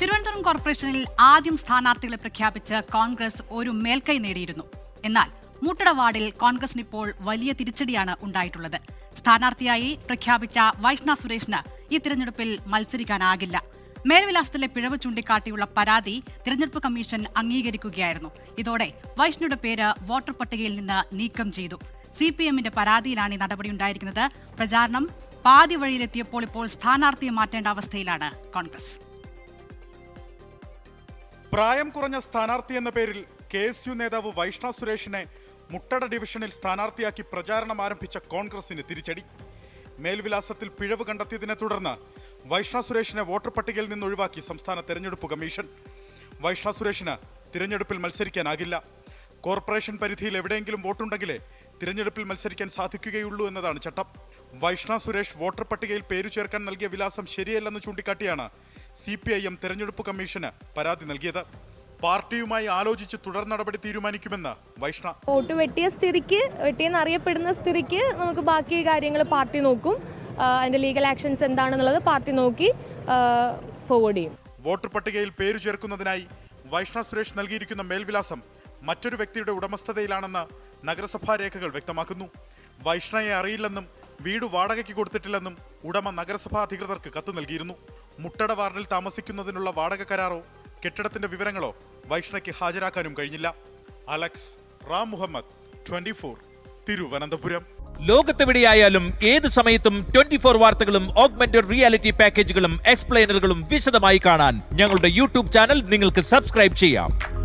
തിരുവനന്തപുരം കോർപ്പറേഷനിൽ ആദ്യം സ്ഥാനാർത്ഥികളെ പ്രഖ്യാപിച്ച് കോൺഗ്രസ് ഒരു മേൽക്കൈ നേടിയിരുന്നു. എന്നാൽ മൂട്ടട വാർഡിൽ കോൺഗ്രസിന് ഇപ്പോൾ വലിയ തിരിച്ചടിയാണ് ഉണ്ടായിട്ടുള്ളത്. സ്ഥാനാർത്ഥിയായി പ്രഖ്യാപിച്ച വൈഷ്ണ സുരേഷിന് ഈ തിരഞ്ഞെടുപ്പിൽ മത്സരിക്കാനാകില്ല. മേൽവിലാസത്തിലെ പിഴവ് ചൂണ്ടിക്കാട്ടിയുള്ള പരാതി തിരഞ്ഞെടുപ്പ് കമ്മീഷൻ അംഗീകരിക്കുകയായിരുന്നു. ഇതോടെ വൈഷ്ണയുടെ പേര് വോട്ടർ പട്ടികയിൽ നിന്ന് നീക്കം ചെയ്തു. സി പി എമ്മിന്റെ പരാതിയിലാണ് ഈ നടപടിയുണ്ടായിരിക്കുന്നത് പ്രചാരണം പാതി വഴിയിലെത്തിയപ്പോൾ ഇപ്പോൾ സ്ഥാനാർത്ഥിയെ മാറ്റേണ്ട അവസ്ഥയിലാണ് കോൺഗ്രസ്. പ്രായം കുറഞ്ഞ സ്ഥാനാർത്ഥി എന്ന പേരിൽ കെ എസ് യു നേതാവ് വൈഷ്ണവ് സുരേഷിനെ മുട്ടട ഡിവിഷനിൽ സ്ഥാനാർത്ഥിയാക്കി പ്രചാരണം ആരംഭിച്ച കോൺഗ്രസിന് തിരിച്ചടി. മേൽവിലാസത്തിൽ പിഴവ് കണ്ടെത്തിയതിനെ തുടർന്ന് വൈഷ്ണ സുരേഷിനെ വോട്ടർ പട്ടികയിൽ നിന്ന് ഒഴിവാക്കി സംസ്ഥാന തെരഞ്ഞെടുപ്പ് കമ്മീഷൻ. വൈഷ്ണ സുരേഷിന് തിരഞ്ഞെടുപ്പിൽ മത്സരിക്കാനാകില്ല. കോർപ്പറേഷൻ പരിധിയിൽ എവിടെയെങ്കിലും വോട്ടുണ്ടെങ്കിലേ തിരഞ്ഞെടുപ്പിൽ മത്സരിക്കാൻ സാധിക്കുകയുള്ളൂ എന്നതാണ് ചട്ടം. വൈഷ്ണ സുരേഷ് വോട്ടർ പട്ടികയിൽ പേരു ചേർക്കാൻ നൽകിയ വിലാസം ശരിയല്ലെന്ന് ചൂണ്ടിക്കാട്ടിയാണ് സി പി ഐ എം തെരഞ്ഞെടുപ്പ് കമ്മീഷന് പരാതി നൽകിയത്. പാർട്ടിയുമായി ആലോചിച്ച് തുടർ നടപടി തീരുമാനിക്കുമെന്ന് വൈഷ്ണ. വോട്ട് വെട്ടിയ സ്ഥിതിക്ക് വെട്ടിയെന്ന് അറിയപ്പെടുന്ന സ്ഥിതിക്ക് നമുക്ക് ബാക്കി കാര്യങ്ങൾ പാർട്ടി നോക്കും. അതിന്റെ ലീഗൽ ആക്ഷൻസ് എന്താണെന്നുള്ളത് പാർട്ടി നോക്കി ഫോർവേഡ് ചെയ്യും. വോട്ടർ പട്ടികയിൽ പേരു ചേർക്കുന്നതിനായി വൈഷ്ണ സുരേഷ് നൽകിയിരിക്കുന്ന മേൽവിലാസം മറ്റൊരു വ്യക്തിയുടെ ഉടമസ്ഥതയിലാണെന്ന് നഗരസഭാ രേഖകൾ വ്യക്തമാക്കുന്നു. വൈഷ്ണയെ അറിയില്ലെന്നും വീട് വാടകയ്ക്ക് കൊടുത്തിട്ടില്ലെന്നും ഉടമ നഗരസഭാ അധികൃതർക്ക് കത്ത് നൽകിയിരുന്നു. മുട്ടട വാർഡിൽ താമസിക്കുന്നതിനുള്ള വാടക കരാറോ കെട്ടിടത്തിന്റെ വിവരങ്ങളോ വൈഷ്ണയ്ക്ക് ഹാജരാക്കാനും കഴിഞ്ഞില്ല. Alex Ram Muhammad twenty four Thiruvananthapuram. ലോകത്തെവിടെയായാലും ഏത് സമയത്തും ട്വന്റി ഫോർ വാർത്തകളും ഓഗ്മെന്റഡ് റിയാലിറ്റി പാക്കേജുകളും എക്സ്പ്ലെയിനറുകളും വിശദമായി കാണാൻ ഞങ്ങളുടെ യൂട്യൂബ് ചാനൽ നിങ്ങൾക്ക് സബ്സ്ക്രൈബ് ചെയ്യാം.